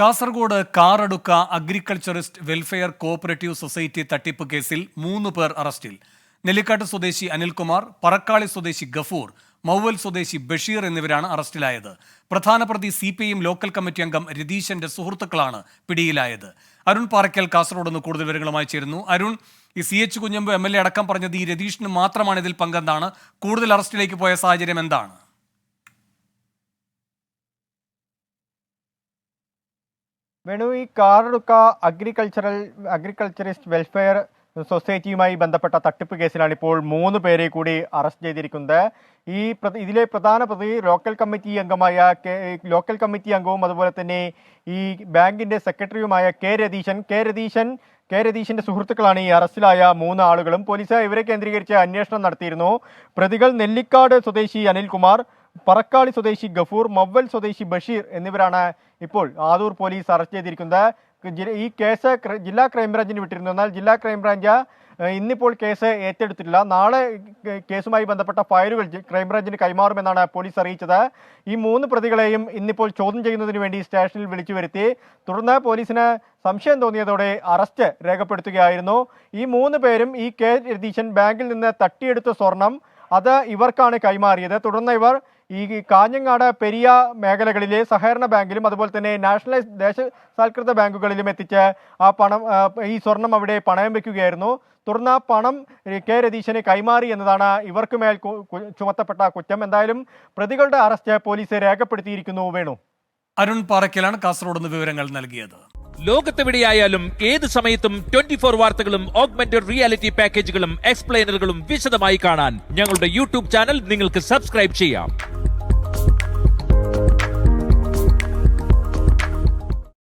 Kasaragod Karadka agriculturist welfare cooperative society തട്ടിപ്പ് കേസിൽ മൂന്ന് പേർ അറസ്റ്റിൽ. നെല്ലിക്കാട്ട് സ്വദേശി അനിൽകുമാർ പറക്കാളി സ്വദേശി ഗഫൂർ മൗവൽ സ്വദേശി ബഷീർ എന്നിവരാണ് അറസ്റ്റിലായത്. പ്രധാന പ്രതി C P I local committee അംഗം രതീശന്റെ സുഹൃത്തുക്കളാണ് പിടിയിലായത്. അരുൺ പാറയ്ക്കൽ കാസർഗോഡ് നിന്ന് കൂടുതൽ വിവരങ്ങളുമായി ചേരുന്നു. അരുൺ ഈ C H Kunhambu M L A അടക്കം പറഞ്ഞത് ഈ രതീഷിന് മാത്രമാണ് ഇതിൽ പങ്കെന്നാണ് കൂടുതൽ അറസ്റ്റിലേക്ക് പോയ സാഹചര്യം എന്താണ്? വേണു ഈ കാറടുക്ക അഗ്രികൾച്ചറൽ അഗ്രികൾച്ചറിസ്റ്റ് വെൽഫെയർ സൊസൈറ്റിയുമായി ബന്ധപ്പെട്ട തട്ടിപ്പ് കേസിലാണ് ഇപ്പോൾ മൂന്ന് പേരെ കൂടി അറസ്റ്റ് ചെയ്തിരിക്കുന്നത്. ഈ ഇതിലെ പ്രധാന പ്രതി ലോക്കൽ കമ്മിറ്റി അംഗമായ ലോക്കൽ കമ്മിറ്റി അംഗവും അതുപോലെ തന്നെ ഈ ബാങ്കിന്റെ സെക്രട്ടറിയുമായ K Ratheesan K Ratheesan K രതീശന്റെ സുഹൃത്തുക്കളാണ് ഈ അറസ്റ്റിലായ മൂന്ന് ആളുകളും. പോലീസ് ഇവരെ കേന്ദ്രീകരിച്ച് അന്വേഷണം നടത്തിയിരുന്നു. പ്രതികൾ നെല്ലിക്കാട് സ്വദേശി അനിൽകുമാർ പറക്കാളി സ്വദേശി ഗഫൂർ മവ്വൽ സ്വദേശി ബഷീർ എന്നിവരാണ് ഇപ്പോൾ ആദൂർ പോലീസ് അറസ്റ്റ് ചെയ്തിരിക്കുന്നത്. ഈ കേസ് ജില്ലാ ക്രൈംബ്രാഞ്ചിന് വിട്ടിരുന്നു എന്നാൽ ജില്ലാ ക്രൈംബ്രാഞ്ച് ഇന്നിപ്പോൾ കേസ് ഏറ്റെടുത്തിട്ടില്ല. നാളെ കേസുമായി ബന്ധപ്പെട്ട ഫയലുകൾ ക്രൈംബ്രാഞ്ചിന് കൈമാറുമെന്നാണ് പോലീസ് അറിയിച്ചത്. ഈ മൂന്ന് പ്രതികളെയും ഇന്നിപ്പോൾ ചോദ്യം ചെയ്യുന്നതിന് വേണ്ടി സ്റ്റേഷനിൽ വിളിച്ചു വരുത്തി. തുടർന്ന് പോലീസിന് സംശയം തോന്നിയതോടെ അറസ്റ്റ് രേഖപ്പെടുത്തുകയായിരുന്നു. ഈ മൂന്ന് പേരും ഈ കെ രതീശൻ ബാങ്കിൽ നിന്ന് തട്ടിയെടുത്ത സ്വർണം അത് ഇവർക്കാണ് കൈമാറിയത്. തുടർന്ന് ഇവർ ഈ കാഞ്ഞങ്ങാട് പെരിയ മേഖലകളിലെ സഹകരണ ബാങ്കിലും അതുപോലെ തന്നെ നാഷണലൈസ് ദേശസാൽകൃത ബാങ്കുകളിലും എത്തിച്ച് ആ പണം ഈ സ്വർണം അവിടെ പണയം വെക്കുകയായിരുന്നു. തുടർന്ന് ആ പണം കെ രതീശന് കൈമാറി എന്നതാണ് ഇവർക്ക് മേൽ ചുമത്തപ്പെട്ട കുറ്റം. എന്തായാലും പ്രതികളുടെ അറസ്റ്റ് പോലീസ് രേഖപ്പെടുത്തിയിരിക്കുന്നു. വേണു. അരുൺ പാറയ്ക്കലാണ് കാസർഗോഡ് നിന്ന് വിവരങ്ങൾ നൽകിയത്. ലോകത്തെവിടെയായാലും ഏത് സമയത്തും ട്വന്റി ഫോർ വാർത്തകളും ഓഗ്മെന്റഡ് റിയാലിറ്റി പാക്കേജുകളും എക്സ്പ്ലെയിനറുകളും വിശദമായി കാണാൻ ഞങ്ങളുടെ യൂട്യൂബ് ചാനൽ നിങ്ങൾക്ക് സബ്സ്ക്രൈബ് ചെയ്യാം.